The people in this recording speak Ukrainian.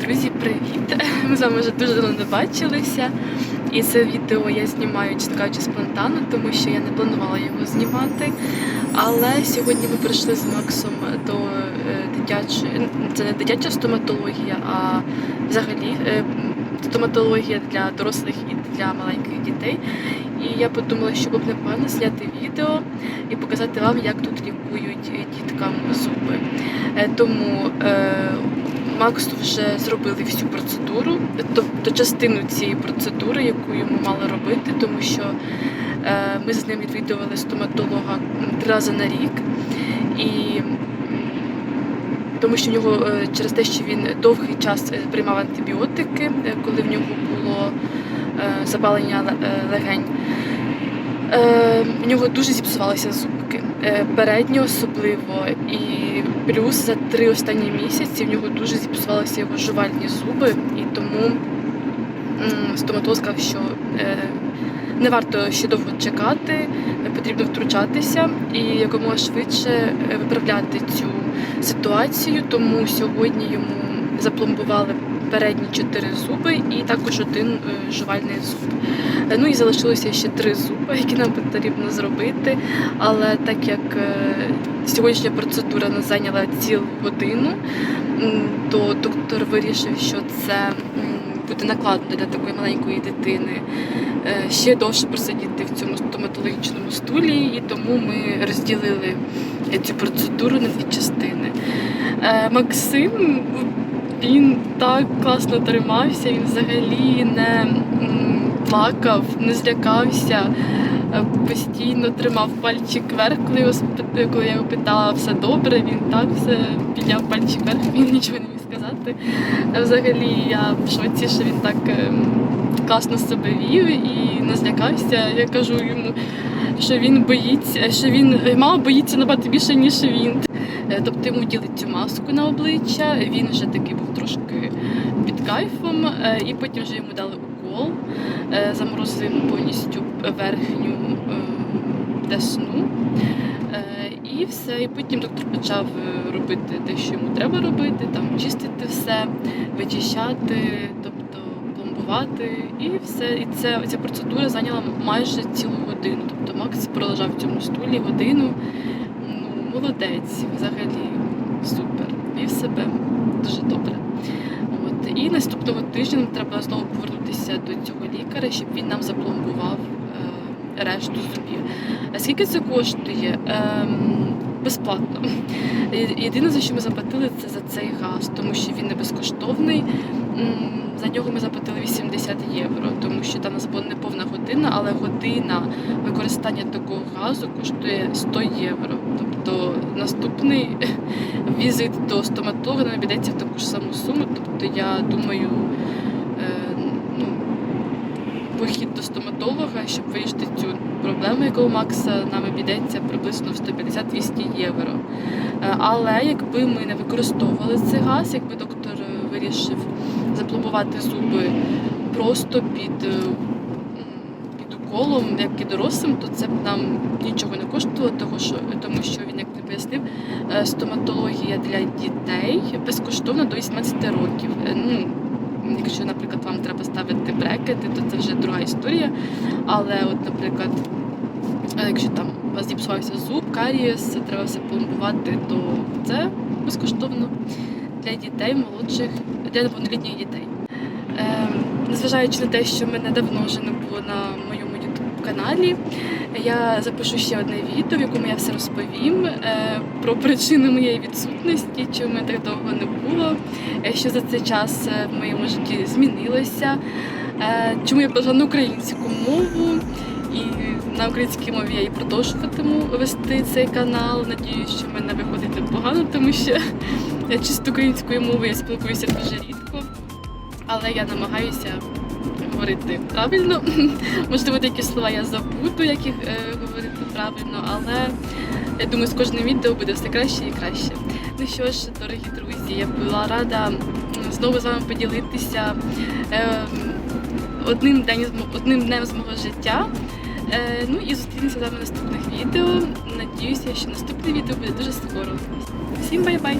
Друзі, привіт! Ми з вами вже дуже давно не бачилися. І це відео я знімаю, чесно кажучи, спонтанно, тому що я не планувала його знімати. Але сьогодні ми прийшли з Максом до е, дитячої, це не дитяча стоматологія, а взагалі е, стоматологія для дорослих і для маленьких дітей. І я подумала, що було б непогано зняти відео і показати вам, як тут лікують діткам зуби. Е, Тому Максу вже зробили всю процедуру, тобто частину цієї процедури, яку йому мали робити, тому що е, ми з ним відвідували стоматолога три рази на рік. І тому що в нього е, через те, що він довгий час е, приймав антибіотики, коли в нього було запалення легень. В нього дуже зіпсувалися зубки. Е, передні особливо. І плюс за три останні місяці в нього дуже зіпсувалися його жувальні зуби, і тому стоматолог сказав, що е, не варто ще довго чекати, потрібно втручатися і якомога швидше е, виправляти цю ситуацію. Тому сьогодні йому запломбували передні чотири зуби і також один е, жувальний зуб. Е, Ну і залишилося ще три зуби, які нам потрібно зробити. Але так як е, сьогоднішня процедура нас зайняла цілу годину, то доктор вирішив, що це буде накладно для такої маленької дитини ще довше просидіти в цьому стоматологічному стулі, і тому ми розділили цю процедуру на дві частини. Максим він так класно тримався, він взагалі не плакав, не злякався, е, постійно тримав пальчик вверх, коли, я його питала, все добре, він так все підняв пальчик вверх, він нічого не міг сказати. Е, Взагалі я в шоці, що він так е, класно себе вів і не злякався. Я кажу йому, що він боїться, що він мама боїться набагато більше, ніж він. Е, Тобто йому вділить цю маску на обличчя, він вже такий був трошки під кайфом, е, і потім вже йому дали укол, е, заморозили йому повністю верхню десну. І все. І потім доктор почав робити те, що йому треба робити, там чистити все, вичищати, тобто пломбувати і все. І це, ця процедура зайняла майже цілу годину. Тобто Макс пролежав в цьому стулі годину. Молодець, взагалі супер. Вів себе дуже добре. От. І наступного тижня нам треба знову повернутися до цього лікаря, щоб він нам запломбував е, решту зубів. А скільки це коштує? Ем, безплатно. Єдине, за що ми заплатили, це за цей газ, тому що він не безкоштовний. За нього ми заплатили 80 євро, тому що там у була не повна година, але година використання такого газу коштує 100 євро. Тобто наступний візит до стоматолога нам обійдеться в таку ж саму суму. Тобто я думаю, е, ну, похід до стоматолога, щоб вирішити цю проблему, яка у Макса нам обійдеться приблизно в 150-200 євро. Е, Але якби ми не використовували цей газ, якби доктор е, вирішив запломбувати зуби просто під, е, під уколом, як і дорослим, то це б нам нічого не коштувало, тому що, тому що він, як не пояснив, е, стоматологія для дітей безкоштовна до 18 років. Е, Ну, якщо, наприклад, вам треба ставити брекети, то це вже друга історія. Але, от, наприклад, якщо там у вас зіпсувався зуб, карієс, треба все пломбувати, то це безкоштовно для дітей молодших, для неповнолітніх дітей. Ем, незважаючи на те, що мене давно вже не було на моєму youtube каналі, я запишу ще одне відео, в якому я все розповім е, про причини моєї відсутності, чому мене так довго не було, е, що за цей час е, в моєму житті змінилося, чому я перейшла на українську мову. І на українській мові я і продовжуватиму вести цей канал. Надіюсь, що в мене виходить непогано, тому що я чисто українською мовою я спілкуюся дуже рідко. Але я намагаюся говорити правильно. Можливо, деякі слова я забуду, як їх е, говорити правильно, але я думаю, з кожним відео буде все краще і краще. Ну що ж, дорогі друзі, я була рада знову з вами поділитися е, одним, день, одним днем з мого життя. Е, ну і зустрінемося з вами в наступних відео. Надіюся, що наступне відео буде дуже скоро. Всім бай-бай!